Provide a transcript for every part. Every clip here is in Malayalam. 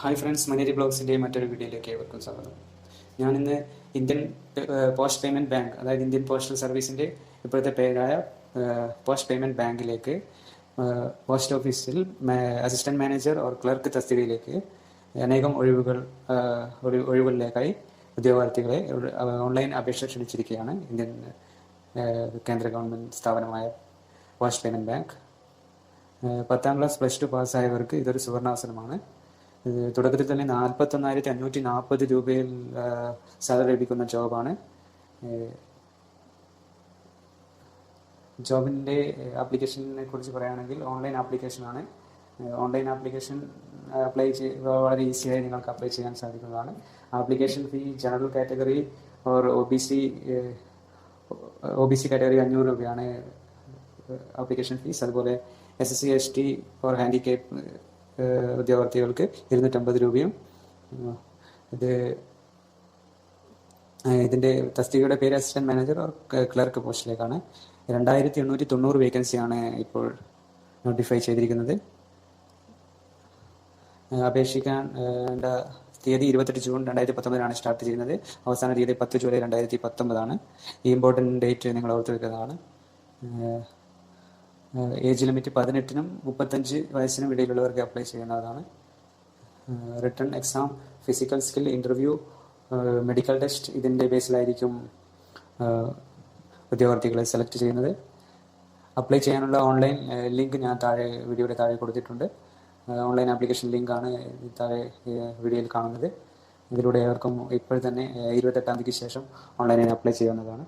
ഹായ് ഫ്രണ്ട്സ് മനേരി ബ്ലോഗ്സിന്റെ മറ്റൊരു വീഡിയോയിലേക്ക് ഏവർക്കും സ്വാഗതം. ഞാനിന്ന് ഇന്ത്യൻ പോസ്റ്റ് പേയ്മെന്റ് ബാങ്ക് അതായത് ഇന്ത്യൻ പോസ്റ്റൽ സർവീസിന്റെ ഇപ്പോഴത്തെ പേരായ പോസ്റ്റ് പേയ്മെന്റ് ബാങ്കിലേക്ക് പോസ്റ്റ് ഓഫീസിൽ അസിസ്റ്റന്റ് മാനേജർ ഓർ ക്ലർക്ക് തസ്തികയിലേക്ക് അനേകം ഒഴിവുകൾ ഒഴിവുകളിലേക്കായി ഉദ്യോഗാർത്ഥികളെ ഓൺലൈൻ അപേക്ഷ ക്ഷണിച്ചിരിക്കുകയാണ് ഇന്ത്യൻ കേന്ദ്ര ഗവൺമെന്റ് സ്ഥാപനമായ പോസ്റ്റ് പേയ്മെന്റ് ബാങ്ക്. പത്താം ക്ലാസ് പ്ലസ് ടു പാസ്സായവർക്ക് ഇതൊരു സുവർണാവസരമാണ്. തുടക്കത്തിൽ തന്നെ നാൽപ്പത്തൊന്നായിരത്തി അഞ്ഞൂറ്റി നാൽപ്പത് രൂപയിൽ സാലറി ലഭിക്കുന്ന ജോബാണ്. ജോബിന്റെ ആപ്ലിക്കേഷനെ കുറിച്ച് പറയുകയാണെങ്കിൽ ഓൺലൈൻ ആപ്ലിക്കേഷനാണ്. ഓൺലൈൻ ആപ്ലിക്കേഷൻ അപ്ലൈ ചെയ്ത് വളരെ ഈസിയായി നിങ്ങൾക്ക് അപ്ലൈ ചെയ്യാൻ സാധിക്കുന്നതാണ്. Application fee general category or O B C O B C category അഞ്ഞൂറ് രൂപയാണ് ആപ്ലിക്കേഷൻ ഫീസ്. അതുപോലെ S S C S T or handicap ഉദ്യോഗാർത്ഥികൾക്ക് ഇരുന്നൂറ്റമ്പത് രൂപയും ഇത് ഇതിന്റെ തസ്തികയുടെ പേര് അസിസ്റ്റന്റ് മാനേജർ ഓർ ക്ലർക്ക് പോസ്റ്റിലേക്കാണ്. രണ്ടായിരത്തി എണ്ണൂറ്റി തൊണ്ണൂറ് വേക്കൻസിയാണ് ഇപ്പോൾ നോട്ടിഫൈ ചെയ്തിരിക്കുന്നത്. അപേക്ഷിക്കാൻ തീയതി ഇരുപത്തെട്ട് ജൂൺ രണ്ടായിരത്തി പത്തൊമ്പതിനാണ് സ്റ്റാർട്ട് ചെയ്യുന്നത്. അവസാന തീയതി പത്ത് ജൂലൈ രണ്ടായിരത്തി പത്തൊമ്പതാണ് ഈ ഇമ്പോർട്ടന്റ് ഡേറ്റ് നിങ്ങൾ ഓർത്ത് വെക്കുന്നതാണ് ഏജ് ലിമിറ്റ് പതിനെട്ടിനും മുപ്പത്തഞ്ച് വയസ്സിനും ഇടയിലുള്ളവർക്ക് അപ്ലൈ ചെയ്യുന്നതാണ് written exam physical skill interview medical test ഇതിന്റെ ബേസിലായിരിക്കും ഉദ്യോഗാർത്ഥികളെ സെലക്ട് ചെയ്യുന്നത്. അപ്ലൈ ചെയ്യാനുള്ള ഓൺലൈൻ ലിങ്ക് ഞാൻ താഴെ വീഡിയോയുടെ താഴെ കൊടുത്തിട്ടുണ്ട്. ഓൺലൈൻ ആപ്ലിക്കേഷൻ ലിങ്കാണ് താഴെ വീഡിയോയിൽ കാണുന്നത്. ഇതിലൂടെ അവർക്കും ഇപ്പോൾ തന്നെ ഇരുപത്തെട്ടാം തീയതിക്ക് ശേഷം ഓൺലൈനായി അപ്ലൈ ചെയ്യാവുന്നതാണ്.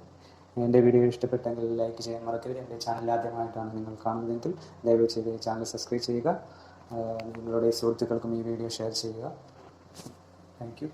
എന്റെ വീഡിയോ ഇഷ്ടപ്പെട്ടെങ്കിൽ ലൈക്ക് ചെയ്യാൻ മറക്കരുത്. എന്റെ ചാനൽ ആദ്യമായിട്ടാണ് നിങ്ങൾ കാണുന്നതെങ്കിൽ ദയവ് ചെയ്ത് ചാനൽ സബ്സ്ക്രൈബ് ചെയ്യുക. നിങ്ങളുടെ സുഹൃത്തുക്കൾക്കും ഈ വീഡിയോ ഷെയർ ചെയ്യുക. താങ്ക്